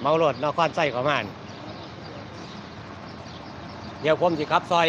เมารถนครใส่ขอมาน เดี๋ยวผมสิครับซอย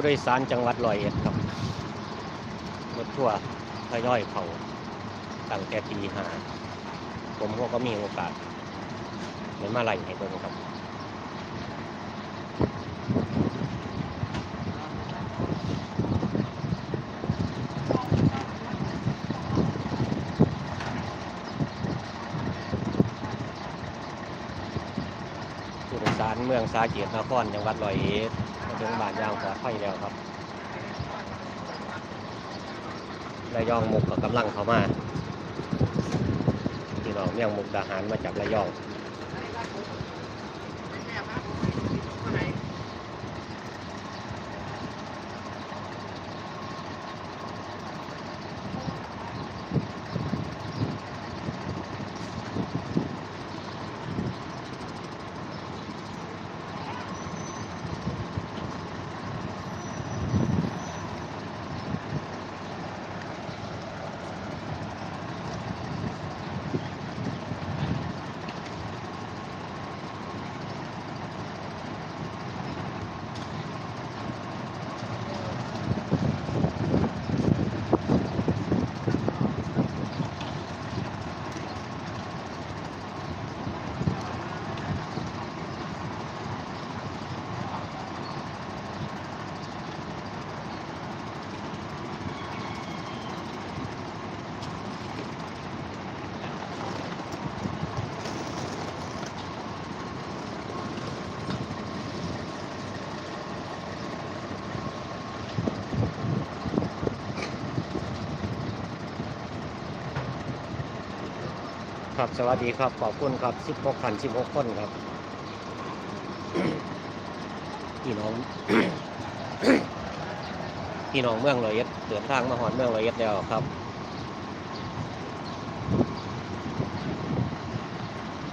ผู้โดยสารจังหวัดร้อยเอ็ดครับรถทัวร์ทยอยเขาตั้งแต่ตีห้าผมก็มีโอกาสได้มาไล่ให้เบิ่งครับผู้โดยสารเมืองสาเกียรตินครจังหวัดร้อยเอ็ด มาถึงบาดยางปลอดภัยแล้วครับระยองมุกก็กำลังเข้ามา ที่เราเมี่ยงมุกดาหารมาจากระยอง ครับสวัสดีครับขอบคุณครับ16คัน16คนครับพี่น้องพี่น้องเมืองรอยเอ็ดเดินทางมาหอดเมืองรอยเอ็ดแล้วครับ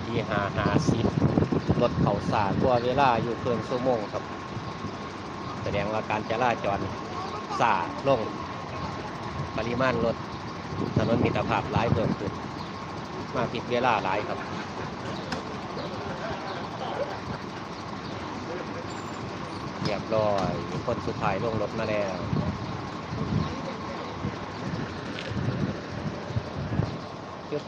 ที่หาหาสิบรถเขาสารตัวเวลาอยู่เกินชั่วโมงครับ แสดงว่าการจราจรสาลง ปริมาณรถถนนมิตรภาพหลายเพิ่มขึ้น มาผิดเวลาหลายครับเรียบร้อยคนสุดท้ายลงรถมาแล้วจุด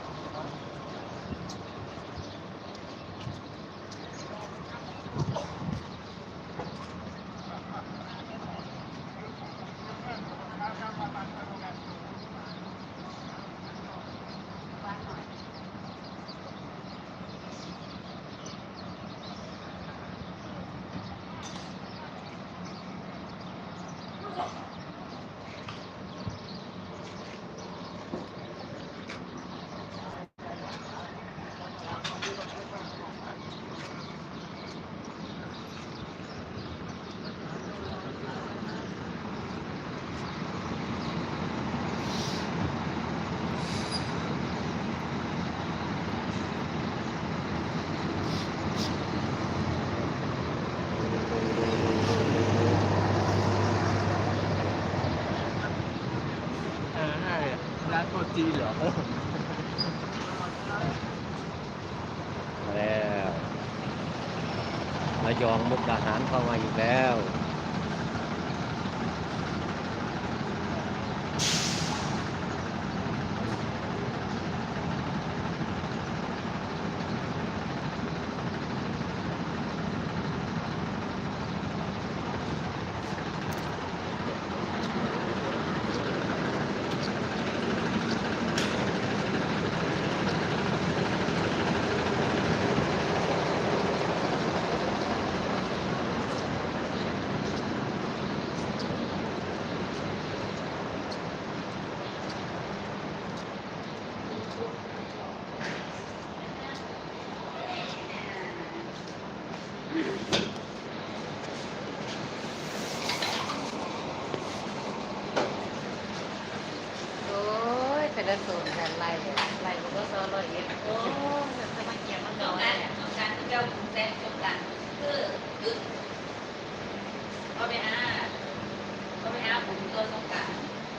อ่าใช่ร้านโต๊ะ จีนเหรอมาแล้วระยองมุกดาหารเข้ามาอีกแล้ว อร้อยเอ็ดโอ้ยจะมาเกี่ยมมันสเก่างกแล้รารวสงกรารเจ้าแซงสงกรารคือก็ไปหาก็ไปหาผมตัวสงกราร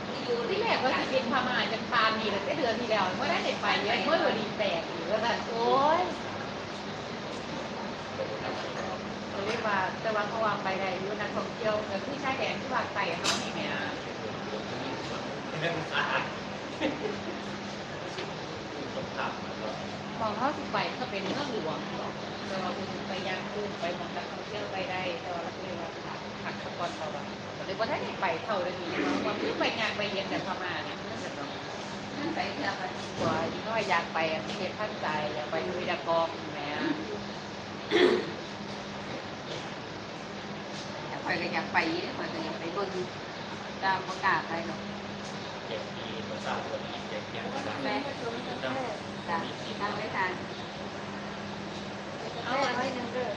ที่อยู่ที่แรกก็สิเป็นพม่าจะพามีแต่เดือนที่แล้วเมื่อได้ไปเยอะเมื่อวันดีแตกอยู่แล้วแบบโอ้ยเขาเรียกว่าแต่ว่าเขาวางไปได้อยู่นักท่องเที่ยวก็คือชายแดนที่ภาคใต้เขานี่เนี่ย สงครามมองเขาสิไปก็เป็นเมืองหลวงหรอกแต่ว่าคุณไปยังคูไปมองนักท่องเที่ยวไปได้แต่ว่าเราเรียกว่าขัดสปอนเขาว่าเลยว่าได้ไปเท่าเดิมนี้ว่าคือไปงานไปเย็นแต่พม่าเนี่ยมันจะต้องนั่นไปเที่ยวกันกว่าที่เขาอยากไปอะเทพท่านใจอยากไปดูวิดากองแหมคอยก็อยากไปคอยก็อยากไปเบิ่งตามประกาศไปหรอก เจ็บปีภาษาคนอีกเจ็บเจ็บภาษาแม่จ้ะทำไม่ทันเอาไว้หนึ่งเด้อ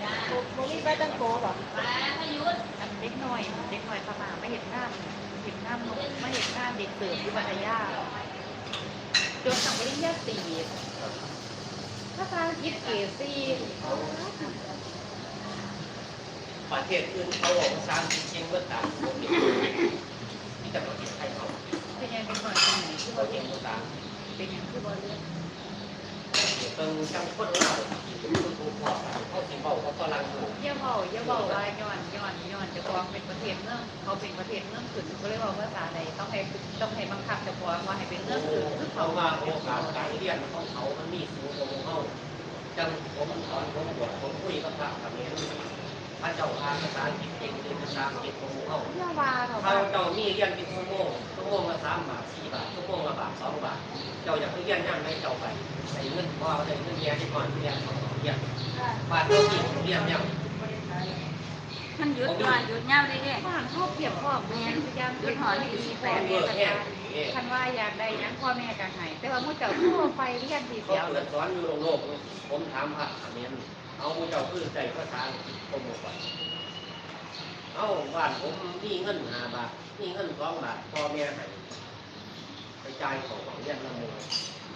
บ่มีใบตังโกบ่มาพยุทธอันเด็กหน้อย เด็กหน้อยพม่าไม่เห็นหน้าเห็นหน้าไม่เห็นหน้าเด็กเสิร์ฟที่พัทยาจนสั่งไปริญญาสี่ภาษาอังกฤษเกซีประเทศอื่นเขาบอกภาษาอังกฤษเชียงเมื่อต่างคน จังคนเราที่เป็นคนถูกพอเขาสิเบาเขาตอนลังอยู่อย่าเว้าอย่าเว้าว่าย้อนย้อนย้อนจะฟ้องเป็นประเทศเมืองเขาเป็นประเทศเมืองขึ้นเขาเลยเว้าภาษาใดต้องให้ต้องให้บังคับจะฟ้องว่าให้เป็นเมืองขึ้นคือเขาว่าโอกาสการเรียนของเขามันมีสูงกว่าของเขาจังผมสอนผมบวชผมคุยกับพระกับเนรพระเจ้าอาภาษาอังกฤษเก่งเรียนภาษาอังกฤษของเขาอย่าว่าเถอะเจ้ามีเรียนเป็นชั่วโมงชั่ว โมงละสามบาทสี่บาทชั่วโมงละบาทสองบาท เจ้าอยากไปเรียนยังไม่เจ้าไปใส่เงินพ่อใส่เงินเมียที่ก่อนเรียนเขาเรียนบ้านเราที่เรียนยังมันหยุดว่าหยุดเงาได้เนี่ยบ้านเขาเปรียบพ่อแม่พยายามเป็นหอนี่ดีแต่แต่เมื่แม่อกันแค่คันว่าอยากได้หยังพ่อแม่ก็ให้แต่ว่ามื้อเจ้าทั่วไปเรียนทีเขาเดียวเปิดสอนอยู่โลกผมถามพระอเมนเอาเจ้าพื้นใจภาษาผมบอกว่าเอาบ้านผมมีเงินห้าบาท มีเงินสองบาทพ่อแม่ให้ไปจ่ายของเรียนละโม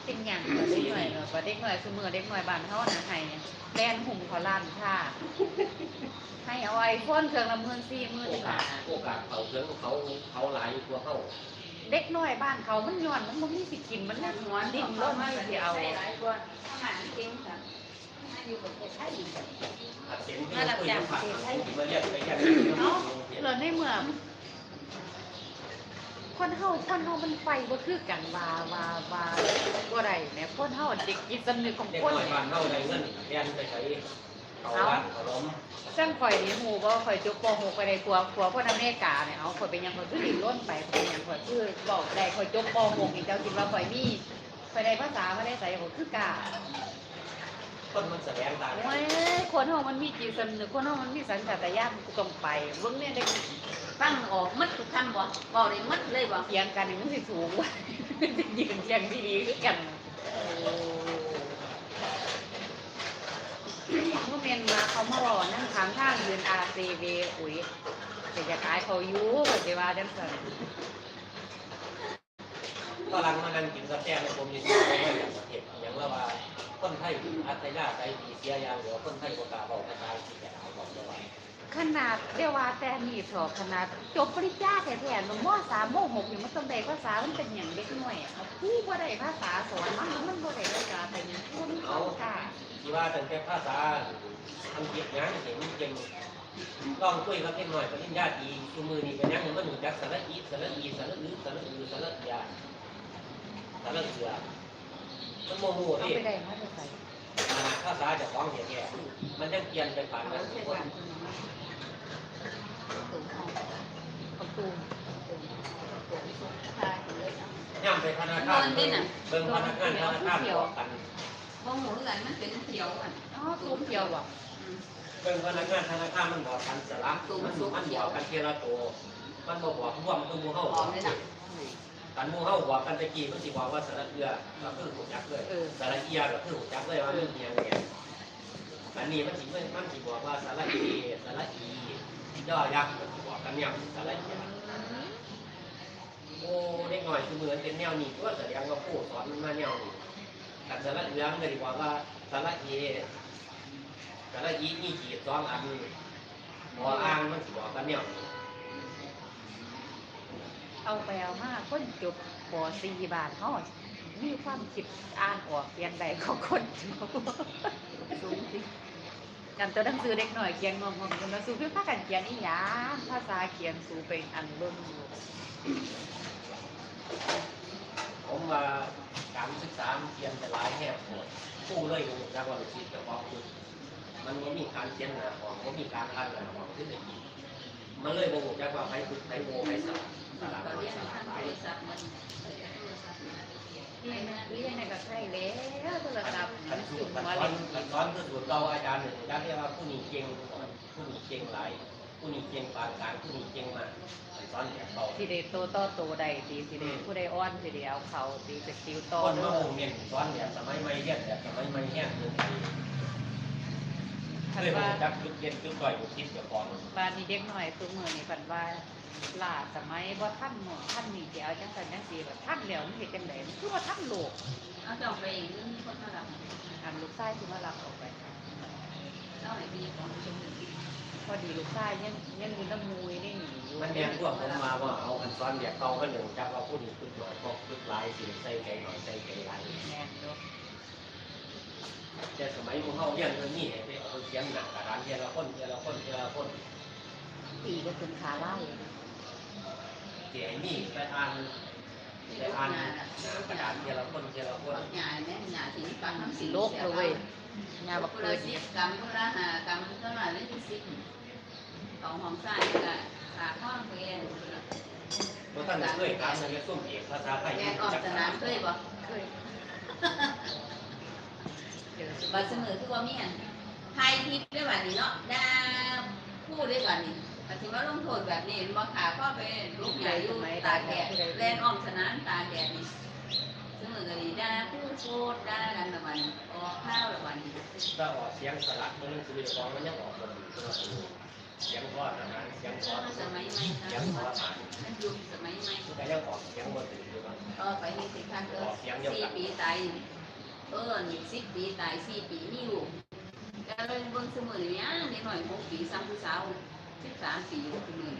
เป็นหยังก็เด็กหน่อยเนาะก็เด็กหน่อยซุมื้อเด็กหน่อยบ้านเฮาน่ะให้แลนหุ่มเขาล้านค่าให้เอาไอโฟนเครื่องละหมื่นสี่หมื่นโอกาห้าสโอกาสเขาเรื่องเขาเขาหลายกว่าเขาเด็กน้อยบ้านเขามันย้อนมันบ่มีสิกินมันน่ะหัวดิ้นรนที่สิเอาหลายคนทหารจริงค่ะอยู่ประเทศไทยอาจเห็นที่เราคุยกับพระมาเรียนไปเรียนเนาะแล้วในเมื่อ คนเฮาคนเฮามันไปบ่คือกันว่าว่าว่าบ่ได้แหมคนเฮาเด็กจิตสำนึกของเด็กคนน้อยเนี่ยบ้านเราได้เงินเรียนไปใช้เขาบ้านเขาล้มจังข่อยนี่ฮู้บ่ข่อยจบป .6 ไปได้ผัวผัวคนอเมริกาเนี่ยเอาข่อยเป็นหยังข่อยคือดิ้นรนไปข่อยเป็นหยังข่อยคือบอกได้ข่อยจบป .6 นี่เจ้าคิดว่าข่อยมีข่อยได้ภาษามาได้ใส่ข่อยคือกา คนมันแสดงต่างโอ้ยคนเฮามันมีจิตสำนึกคนเฮามันมีสัญชาตญาณกูต้องไปเบิ่งเนี่ยได้ฟังออกมัดทุกคำบ่บอกได้มัดเลยบ่เถียงกันนี่มันสิสูงกว่ายืนเถียงดีๆคือกันเมื่อเมียนมาเขามาบอกนั่งทางทางยืน RCV อุ้ยแต่อยากอายเขาอยู่ก็สิว่าจังซั่นกำลังมานั่งกินกาแฟในผมยังไม่ได้อย่างประเทศอย่างว่าว่า คนไทยอัตยาใจดีเสียอย่างเหลือคนไทยประกาบอกภาษาที่จะเอาบอกเลยว่าขนาดเดียวว่าแต่นี่สอบขนาดจบปริญญาแท้ๆหนูมสามมหกนี่มันต้องได้ภาษา มันเป็นอย่างเด็กน้อยอะเอาผู้บ่ได้ภาษาสอนมันมันบ่ได้ภาษาแต่หยังผู้มันเข้ากาที่ว่าตั้งแต่ภาษาอังกฤษยังเห็นเก่งต้องคุยกับเด็กหน่อยปริญญาดีคือมือนี่เป็นยังมันหนุนจักสารอีสารอีสารอือสารอือสารยาสารเสือ มันโมโหเอาดิไปได้มาจะใส่ภาษาจะฟ้องเหตุแก่มันยังเปลี่ยนไปผ่านมาทุกคนเอาตูมย่ำไปธนาคารเบิ่งพนักงานธนาคารบอกกันบ่หูกันมันเป็นเขียวกันอ๋อตูมเดียวบ่เบิ่งพนักงานธนาคารมันบอกกันสลับมันมันบอกกันเทละตัวมันบอกบอกร่วมตัวมูเฮาหอมเลยนะ กันมูเฮาบอกกันตะกี้มันสิบอกว่าสระเอือก็คือหูจักเลยเออสระเอียก็คือหูจักเลยว่ามันเอียงเนี่ยอันนี้มันสิมันสิบอกว่าสระอีสระอีย่อยักษ์มันสิบอกกันเนี่ยสระเอียโอ้เด็กหน่อยคือเหมือนเป็นแนวนี้ตัวแสดงว่าผู้สอนมันมาแนวนี้กันสระเหลืองก็ดีกว่าว่าสระเอสระอีมีขีดสองอันพออ่างมันสิบอกกันเนี่ย เอาไปเอามาคนจบป .4 บาทเฮามีความคิดอ่านออกเรียนใดของคนจบสูงสิกันตัวหนังสือเด็กหน่อยเขียนงงๆกันแล้วสู้เพื่อพากันเขียนอีหยังภาษาเขียนสู้เป็นอันเบิ่งอยู่ผมว่าการศึกษาเรียนแต่หลายแห่งหมดผู้เลยผมอยากว่าเป็นชีวิตเจ้าของคือมันบ่มีการเขียนหนาของบ่มีการอ่านหนาของที่ได้ยินมันเลยบ่ฮู้จักว่าไผฝึกไผโมไผสลับสลับตอนไผเรียนสลัทาบงไปโทรศัพท์มันโทรศัพท์มันเขียนเรียนนะเรียนใน ก็ใช่แล้วโทรศัพท์คัมันนสูสูตงรคันมาสอเล่นนคันสอนคือสูตรเราอาจารย์หนึ่งอาจารย์เรียกว่าผู้นี้เก่งผู้นี้เก่งหลายผู้นี้เก่งปานกลางผู้นี้เก่งมากคันสอนแบบเบาสิได้โตต่อโตได้ดีสิได้ผู้ใดอ่อนสิได้เอาเขาดีสกิลต่อคนเด้มาอคงเรียนสอนแบบสมัยใหม่เรียนแบบสมัยใหม่แห้งเลยคันเลยว่าว่าจักจุดเด่นจุดด้อยของคิดกับของบ้านนี้เด็กหน่อยทุกมื้อนี่คันว่า ล่าสมัยบ่ทันหมู่ทันนี่สิเอาจังซั่นจังซี่แบบทันแล้วมันเฮ็ดจังได๋มันคือว่าทันโลกเอาจะไปเองหรือมีคนมารับอันลูกชายสิมารับออกไปเจ้าไหนมีของชมพอดีลูกชายยังยังอยู่น้ำมูยได้หนีอยู่มันแม่พวกผมมาว่าเอาคันสอนแบบเก่าก็หนึ่งจักว่าผู้นี้ฝึกหน่อยพวกฝึกหลายสิใส่ใจหน่อยใส่ใจหลายแม่นเด้อแต่สมัยพวกเขาเรียนเรื่องนี้ให้ไปเอาเขียนหนักกระดานเทียละคนเทียละคนเทียละคนปีก็ถึงขาไล่ เสียนี่ไปอ่านไปอ่านหนักกระดานเทียละคนเทียละคนหยาแม่หยาถึงฟังน้ำสิสีโลกเลยเว้ยยาบักคนเกิละดสิเนี่ยบกรรมคนละหากรรมก็ละเล่นสิบของของสร้างก็ขาข้องเรียนเพราะท่านเคยการมันจะส้มเอกภาษาไทยแกออกสนามเคยบ่เคยเดี๋ยวสิบัดเสมอคือว่ามีอันไทยทิพย์ได้บัดนี้เนาะดาพูดได้บัดนี้ ปฏิว่าลงโทษแบบนี้บ่ขาข้อไปลูกใหญ่อยู่ตากแดดแล่นอ้อมสนามตากแดดนี่เสมอกันนี่ดาพูดโคตรดากันละวันออกข้าวละวันถ้าออกเสียงสลักมันคือของมันยังออกคนเสียงพ่อทหารเสียงพ่อสมัยใหม่เสียงพ่อทหารมันยุคสมัยใหม่มันก็ยังออกเสียงหมดอยู่บ้างก็ไปนี่สิค่ะก็สี่ปีตายเออนี่สิบปีตายสี่ปีมีลูกก็เลยเบิ่งเสมอนี่ยังนิดหน่อยหกปีซ้ำผู้สาว สิบสามปีอยู่คนนึง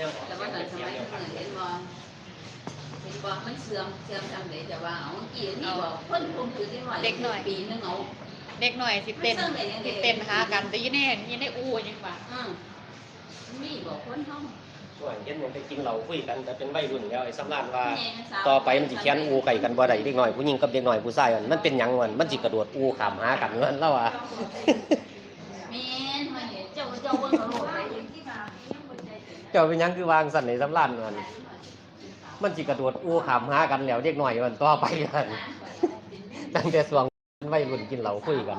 ยังออกแต่เสียว่างตอนเป็นสเสียงมัยเดียวเสกันมอเห็นบ่เห็นบ่มันเสื่อมเสื่อมจำได้แต่ว่าเอากี่นี่บ่เพิ่นคงคือนิดหน่อยปีนึงเอาเด็กหน่อยสิเต้นสิเต้นหากันแต่ยี่แน่ยี่แน่อู้ยังว่าอืมมีบ่คนเฮาส่วนเย็นมันไปกินเหล้าคุยกันแต่เป็นวัยรุ่นแล้วไอ้สำรานว่าแม่สาวต่อไปมันสิแค้นอูไก่กันบ่ได้เด็กน้อยผู้หญิงกับเด็กน้อยผู้ชายมันเป็นหยังมันมันสิกระโดดอูขามหากันมันแล้วว่าแม่นมาเห็นเจ้าเจ้าเบิ่ง เจ้าเป็นยังคือวางสันในสำลันมันมันจิกระโดดอู้ขามหากันแล้วเด็กหน่อยมันต่อไปกันตั้งแต่สวงไม่รุ่นกินเหล้าคุยกัน